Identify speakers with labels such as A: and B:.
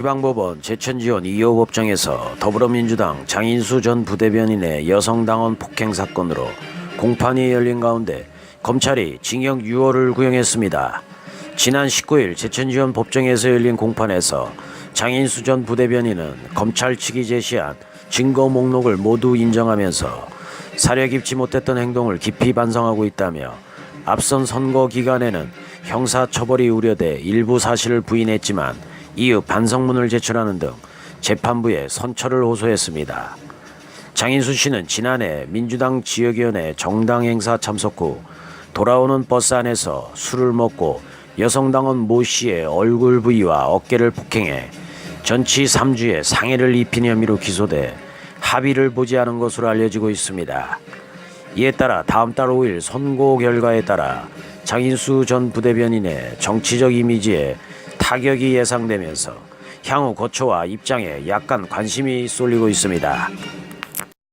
A: 지방법원 제천지원 2호 법정에서 더불어민주당 장인수 전 부대변인의 여성당원 폭행 사건으로 공판이 열린 가운데 검찰이 징역 6월을 구형했습니다. 지난 19일 제천지원 법정에서 열린 공판에서 장인수 전 부대변인은 검찰 측이 제시한 증거 목록을 모두 인정하면서 사려 깊지 못했던 행동을 깊이 반성하고 있다며 앞선 선거 기간에는 형사 처벌이 우려돼 일부 사실을 부인했지만 이후 반성문을 제출하는 등 재판부에 선처를 호소했습니다. 장인수 씨는 지난해 민주당 지역위원회 정당 행사 참석 후 돌아오는 버스 안에서 술을 먹고 여성당원 모 씨의 얼굴 부위와 어깨를 폭행해 전치 3주의 상해를 입힌 혐의로 기소돼 합의를 보지 않은 것으로 알려지고 있습니다. 이에 따라 다음 달 5일 선고 결과에 따라 장인수 전 부대변인의 정치적 이미지에 타격이 예상되면서 향후 거처와 입장에 약간 관심이 쏠리고 있습니다.